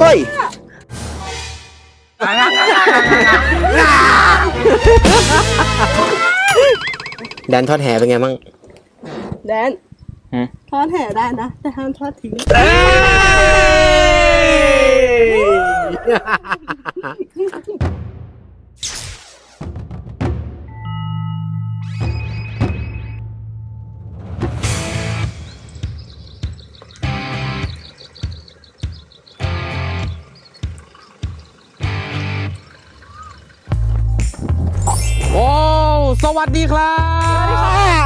เฮ้ยแดนทอดแหเป็นไงบ้างแดนหืมทอดแห่ได้นะ แต่ห้ามทอดทิ้ง วัสดีครั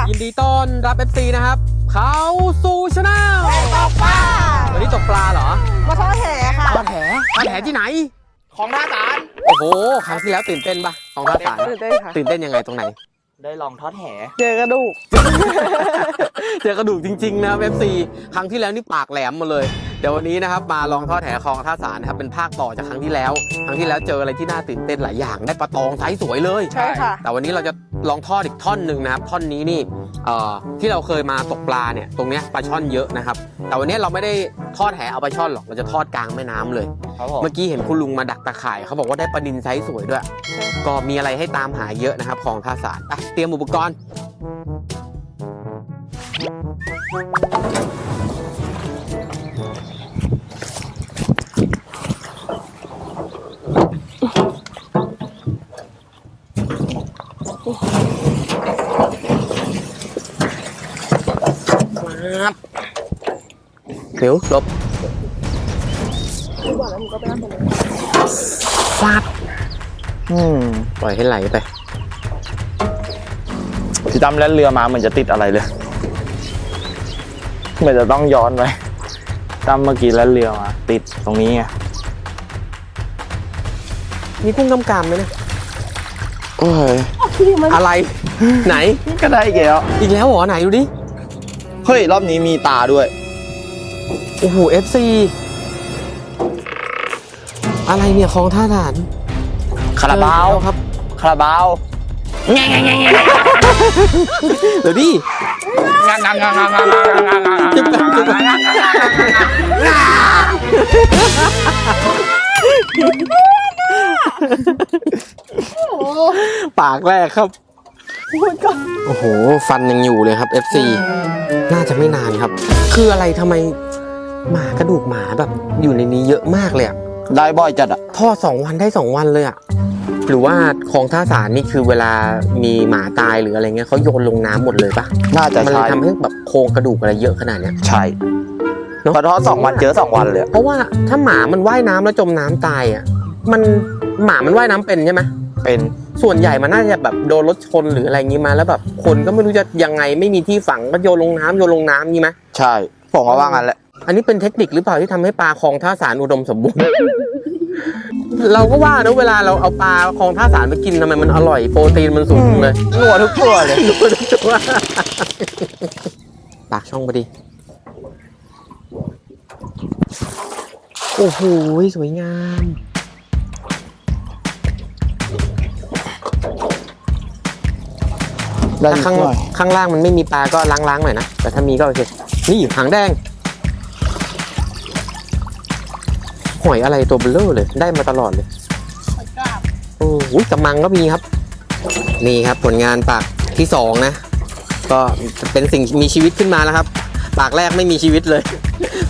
บยินดีต้อนรับ FC นะครับ เขาสู่ชาแนลตกปลาวันนี้ตกปลาเหรอมาทอดแห่ค่ะทอดแหทอดแหที่ไหน ของท่าสารโอ้โหครั้งที่แล้วตื่นเต้นปะของท่าสารตื่นเต้นค่ะ ตื่นเต้นยังไงตรงไหน ได้ลองทอดแหเจอกระดูก เจอกระดูกจริง ๆ นะครับ FC ครั้งที่แล้วนี่ปากแหลมมาเลย เดี๋ยววันนี้นะครับมาลองทอดแหคลองท่าสารนะครับเป็นภาคต่อจากครั้งที่แล้ว ครั้งที่แล้วเจออะไรที่น่าตื่นเต้นหลายอย่างได้ปลาตองไซส์สวยเลย ใช่ค่ะ แต่วันนี้เราจะลองทอดอีกท่อนหนึ่งนะครับ ท่อนนี้นี่เอ่อที่เราเคยมาตกปลาเนี่ยตรงเนี้ยปลาช่อนเยอะนะครับ แต่วันนี้เราไม่ได้ทอดแหเอาปลาช่อนหรอกเราจะทอดกลางแม่น้ำเลย ครับผม เมื่อกี้เห็นคุณลุงมาดักตะข่ายเขาบอกว่าได้ปลานินไซส์สวยด้วย ก็มีอะไรให้ตามหาเยอะนะครับของท่าสารอะเตรียมอุปกรณ์ ครับเดี๋ยวลบฟาด อืมปล่อยให้ไหลไปพี่ตั้มแล่นเรือมาเหมือนจะติดอะไรเลยเหมือนจะต้องย้อนไปตั้มเมื่อกี้แล่นเรือมาติดตรงนี้ไงมีกุ้งกำกามไหมเนะโอ้ยอะไร ไหนก็ได้อีกแล้วอีกแล้วเหรอไหนดูดิเฮ้ยรอบนี้มีตาด้วยโอ้โห FC อะไรเนี่ยของท่าฐาน คาราบาวเจอแล้วครับคาราบาวเดี๋ยวดิงางางางางางางางางจุ๊บกันจุ๊บกันปากแรกครับโอ้โห ฟันยังอยู่เลยครับ FC น่าจะไม่นานครับ คืออะไรทำไมหมากระดูกหมาแบบอยู่ในนี้เยอะมากเลยอะได้บ่อยจัดอะทอดสองวันได้สองวันเลยอะ หรือว่าของท่าสารนี่คือเวลามีหมาตายหรืออะไรเงี้ยเขาโยนลงน้ำหมดเลยปะน่าจะมันเลใช่ยทำให้แบบโครงกระดูกอะไรเยอะขนาดเนี้ยใช่เนอะพอทอดสองวันเจอสองวันเลยอะเพราะว่าถ้าหมามันว่ายน้ำแล้วจมน้ำตายอะมันหมามันว่ายน้ำเป็นใช่ไหมเป็นส่วนใหญ่มันน่าจะแบบโดนรถชนหรืออะไรงี้มาแล้วแบบคนก็ไม่รู้จะยังไงไม่มีที่ฝังก็โยนลงน้ำโยนลงน้ำงี้ไหมใช่ ผมก็ว่างั้นแหละอันนี้เป็นเทคนิคหรือเปล่าที่ทำให้ปลาคลองท่าสารอุดมสมบูรณ์ เราก็ว่านะเวลาเราเอาปลาคลองท่าสารไปกินทำไมมันอร่อยโปรตีนมันสูงเลยนัวทุกตัวเลยดูดูดูว่าปากช่องพอดีโอ้โหสวยงามได้ถ้าข้างหน่อยข้างล่างมันไม่มีปลาก็ล้างๆหน่อยนะแต่ถ้ามีก็โอเคนี่หางแดง หอยอะไรตัวเบลเลอร์เลย ได้มาตลอดเลยโอ้โหกำมังก็มีครับ นี่ครับผลงานปากที่สองนะ ก็เป็นสิ่งมีชีวิตขึ้นมาแล้วครับ ปากแรกไม่มีชีวิตเลย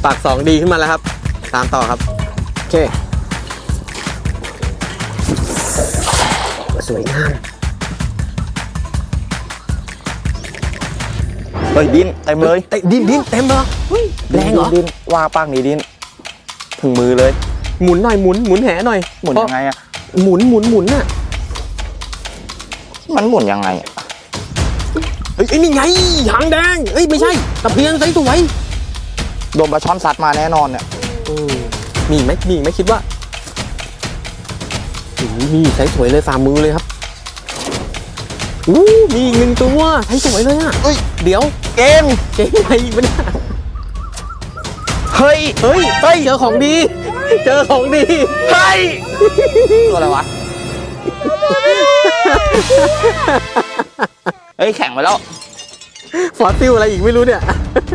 ปากสองดีขึ้นมาแล้วครับ ตามต่อครับ โอเค สวยงามเฮ้ยดิ้นเต็มเลยเตะดินดินเต็มเหรอเฮ้ยแรงเหรอ ดิ้นวางปากนี้ดิ้น ถึงมือเลย หมุนหน่อยหมุนหมุนแหหน่อยหมุนยังไงอะหมุนหมุนหมุนน่ะมันหมุนยังไงอะเฮ้ยไอ้นี่ไงหางแดงเอ้ยไม่ใช่ตะเพียนสวยสวยโดนปลาช่อนซัดมาแน่นอนเนี่ยๆอืมมีอีกไหมมีอีกไหมคิดว่าโอ้โหมีใสสวยเลยฝ่ามือเลยครับอู้มีอีกหนึ่งตัวใสสวยเลยอะเฮ้ยเดี๋ยวเกมเก่งอะไรอีกปะเนี่ย เฮ้ย เฮ้ย เฮ้ย เจอของดี เจอของดี เฮ้ย ตัวอะไรวะ เฮ้ย แข่งไปแล้ว ฟอสซิลอะไรอีกไม่รู้เนี่ย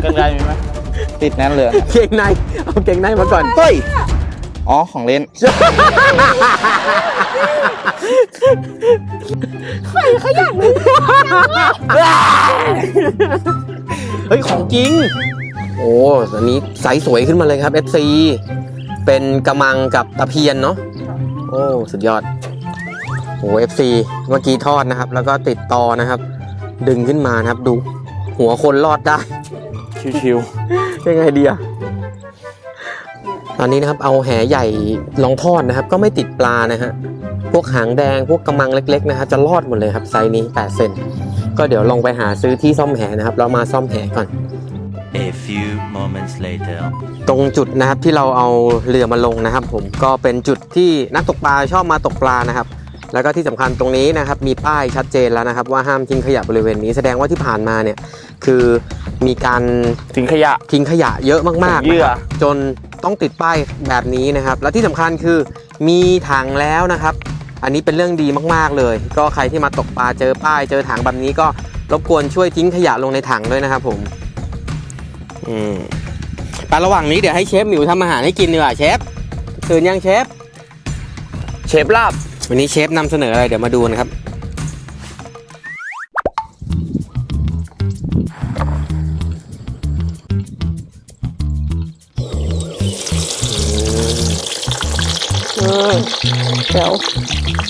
เกินได้มีไหมติดแน่นเลย เก่งใน เอาเก่งในมาก่อน เฮ้ย อ๋อ ของเล่นเฮ้ย ของจริง โอ้อันนี้ไซส์สวยขึ้นมาเลยครับ FC เป็นกระมังกับตะเพียนเนาะโอ้สุดยอดโอ้ FC เมื่อกี้ทอดนะครับ แล้วก็ติดตอนะครับ ดึงขึ้นมานะครับดู หัวคนรอดได้ ชิวยังไงดีอะตอนนี้นะครับ เอาแหใหญ่ลองทอดนะครับ ก็ไม่ติดปลานะฮะพวกหางแดงพวกกำมังเล็ก ๆ นะฮะจะรอดหมดเลยครับไซส์นี้8เซนก็เดี๋ยวลองไปหาซื้อที่ซ่อมแหนะครับแล้วมาซ่อมแหก่อน A few moments later. ตรงจุดนะครับที่เราเอาเรือมาลงนะครับ ผมก็เป็นจุดที่นักตกปลาชอบมาตกปลานะครับ แล้วก็ที่สำคัญตรงนี้นะครับ มีป้ายชัดเจนแล้วนะครับ ว่าห้ามทิ้งขยะบริเวณนี้แสดงว่าที่ผ่านมาเนี่ย คือมีการๆทิ้งขยะทิ้งขยะเยอะมากๆเยื่นะอครับจนต้องติดป้ายแบบนี้นะครับ และที่สำคัญคือมีถังแล้วนะครับ อันนี้เป็นเรื่องดีมากๆเลย ก็ใครที่มาตกปลาเจอป้ายเจอถังแบบนี้ก็รบกวนช่วยทิ้งขยะลงในถังด้วยนะครับผม อืมไประหว่างนี้เดี๋ยวให้เชฟหมิวทำอาหารให้กินดีกว่าเชฟตื่นยังเชฟ เชฟลาบ วันนี้เชฟนำเสนออะไรเดี๋ยวมาดูนะครับเดี๋ยว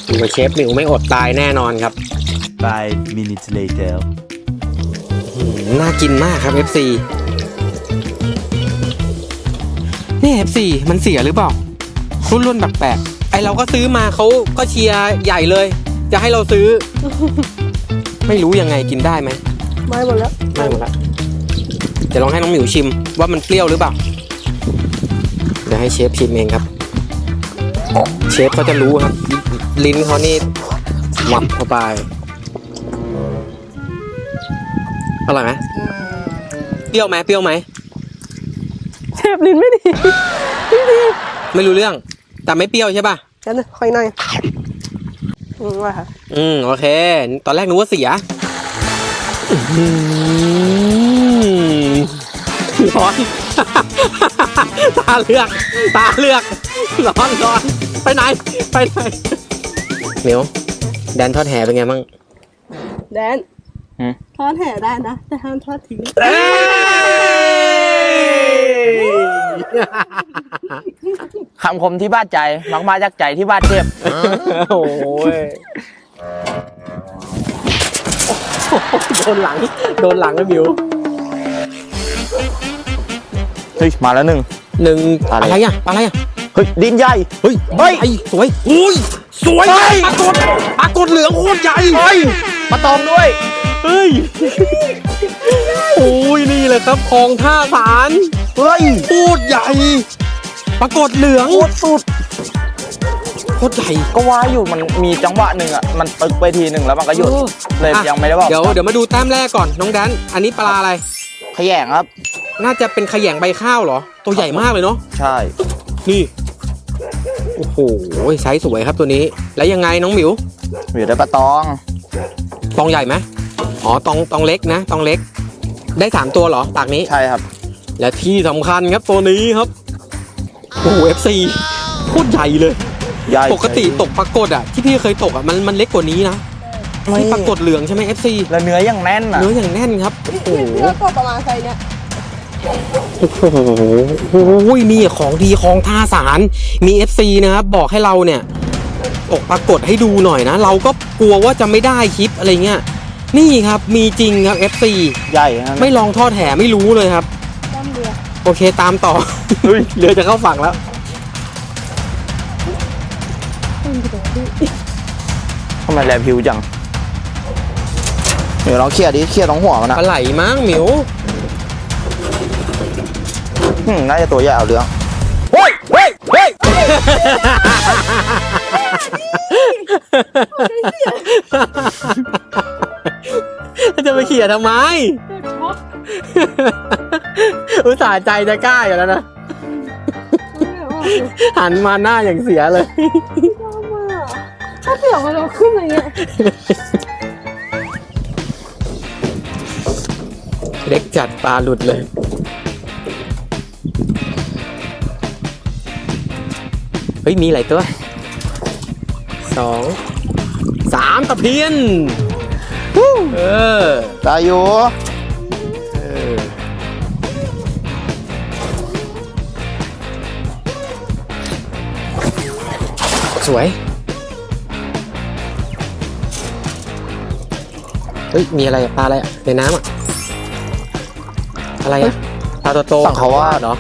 ดูว่าเชฟหมิวไม่อดตายแน่นอนครับ Five minutes later. อืมน่ากินมากครับ FC นี่ FC มันเสียหรือเปล่า รุ่นรุ่นๆแปลกๆไอเราก็ซื้อมาเขาก็เชียร์ใหญ่เลย จะให้เราซื้อ ไม่รู้ยังไงกินได้ไหมไม่หมดแล้วไม่หมดละเดี๋ยวลองให้น้องหมิวชิมว่ามันเปรี้ยวหรือเปล่าเดี๋ยวให้เชฟชิมเองครับ เชฟเขาจะรู้ครับ ลิ้นเขานี่หวับเข้าไปอร่อยไหมเปรี้ยวไหมเปรี้ยวไหม เชฟลิ้นไม่ดีไม่รู้เรื่อง แต่ไม่เปรี้ยวใช่ป่ะกันนะคอยหน่อยอืมว่าค่ะอืมโอเค ตอนแรกนึกว่าเสียอื้อหือร้อน ตาเลือก ตาเลือก ร้อนร้อน ไปไหน ไปไหนเหมียวแดนทอดแหเป็นไงบ้าง แดนหืมทอดแห่ได้นะ แต่ห้ามทอดทิ้ง คำคมที่บ้านใจมักมาจากใจที่บ้านเทพโอ้ยโดนหลัง โดนหลังแล้วมิวเฮ้ยมาแล้วหนึ่งหนึ่งอะไรอะไรอะอะไรอะเฮ้ยดินใหญ่เฮ้ยเฮ้ยไอ้สวยอุ้ยสวยเฮ้ยปรากฏปรากฏเหลืองโคตรใหญ่เฮ้ยมาตองด้วยเฮ้ยโอ้ ยนี่แหละครับคลองท่าสารเฮ้ยโคตรใหญ่ ปรากฏเหลืองโคตรสุดโคตรใหญ่ก็ว่าอยู่มันมีจังหวะหนึ่งอะมันตึกไปทีหนึ่งแล้วมันก็หยุดเออเลยอะยังไม่ได้บอกเดี๋ยวเดี๋ยวมาดูแต้มแรกก่อนน้องแดน อันนี้ปลาอะไร ขยงครับ น่าจะเป็นขยงใบข้าวเหรอ ตัวใหญ่มากเลยเนาะใช่ นี่โอ้โหไซส์สวยครับตัวนี้ แล้วยังไงน้องหมิวอยู่ได้ปลาตอง ตองใหญ่ไหมอ๋อตองตองเล็กนะตองเล็ก ได้สามตัวเหรอปากนี้ ใช่ครับ และที่สำคัญครับตัวนี้ครับ โอ้โห FC โคตรใหญ่เลย ใหญ่ปกติตกปรากฏอะที่พี่เคยตกอะมันมันเล็กกว่านี้นะไม่ที่ปรากฏเหลืองใช่ไหม FC แล้วเนื้อยังแน่นอะเนื้ออย่างแน่นครับโอ้โหเพื่อก็ประมาณไซส์เนี้ยโอ้โหโอ้ยนี่ของดีของท่าสารมี FC นะครับบอกให้เราเนี่ย ตกปรากฏให้ดูหน่อยนะ เราก็กลัวว่าจะไม่ได้คลิปอะไรเงี้ย นี่ครับมีจริงครับ FC ใหญ่นะไม่ลองทอดแห่ไม่รู้เลยครับ ต้มเรือ โอเคตามต่อเรือจะเข้าฝั่งแล้ว ทำไมแลพิวจังเดี๋ยวลองเคลียร์ดิเคลียร์ตรงหัวมันปนะลาไหลมั้งหมิวอืมน่าจะตัวใหญ่เอาเรื่องเฮ้ยเฮ้ยเฮ้ย จะไปเขี่ยทำไมอุตส่าห์ใจจะกล้าอยู่แล้วนะหันมาหน้าอย่างเสียเลยถ้าเสียงมันเราขึ้นอะไรเงี้ยเล็กจัดปลาหลุดเลยฮ้ย มีหลายตัว สอง สามตะเพียน เออได้อยู่เออสวย เฮ้ย มีอะไรอะปลาอะไรอะในน้ำอะอะไรอะปลาตัวโตสังขวาสเหรอ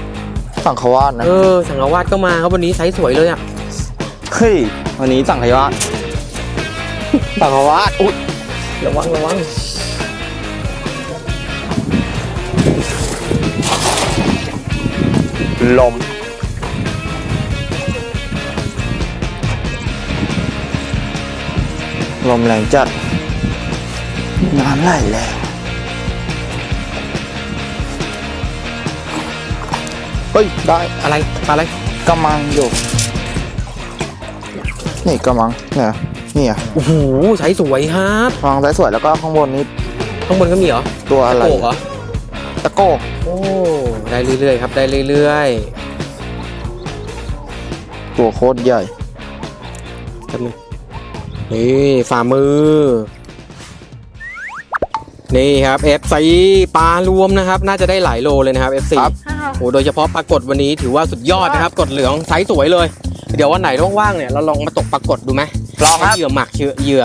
สังขวาสนะ เออ สังขวาสก็มาครับวันนี้ไซส์สวยเลยอะ เฮ้ย วันนี้สังขวาสสังขวาสอุ๊ย ระวังระวังลมลมแรงจัดน้ำไหลแรงเฮ้ย ได้อะไรปลาอะไรกำมังอยู่ นี่กำมังเนี่ย นี่อะโอ้โหไซส์สวยครับกำมังสวยๆแล้วก็ข้างบนนี้ข้างบนก็มีเหรอตัวอะไรโกกเหรอตะโกกโอ้ได้เรื่อยๆครับได้เรื่อยตัวโคตรใหญ่ๆแป๊บนึงนี่ฝ่ามือ นี่ครับ FC ปลารวมนะครับ น่าจะได้หลายโลเลยนะครับ FC ครับโอ้โดยเฉพาะปรากฏวันนี้ถือว่าสุดยอดนะครับ กดเหลืองไซส์สวยเลย เดี๋ยววันไหนว่างๆเนี่ยเราลองมาตกปรากฏดูไหมลองครับ เหยื่อหมักเหยื่อเหยื่อ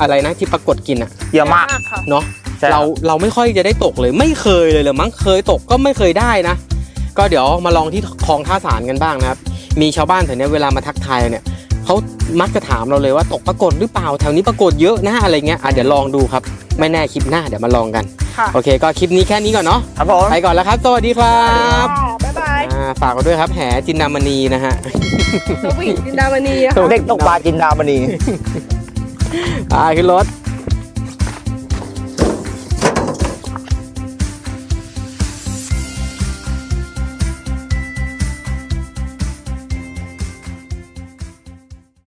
อะไรนะที่ปรากฏกินอะเยอะมาก ค่ะเนาะใช่ครับ เราเราไม่ค่อยจะได้ตกเลยไม่เคยเลยเลยมั้งเคยตกก็ไม่เคยได้นะ ก็เดี๋ยวมาลองที่คลองท่าสารกันบ้างนะครับ มีชาวบ้านแถวเนี้ยเวลามาทักทายเนี่ยเขามักจะถามเราเลยว่าตกปรากฏหรือเปล่าแถวนี้ปรากฏเยอะนะอะไรเงี้ยอะเดี๋ยวลองดูครับ ไม่แน่คลิปหน้าเดี๋ยวมาลองกัน ค่ะ โอเค ก็คลิปนี้แค่นี้ก่อนเนาะครับผม ไปก่อนแล้วครับ สวัสดีครับบ๊ายบายอ่า ฝากไว้ด้วยครับแหจินดามณีนะฮะสวิงดินดามณีอะค่ะเด็กตกปลาจินดามณี อ่าขึ้นรถ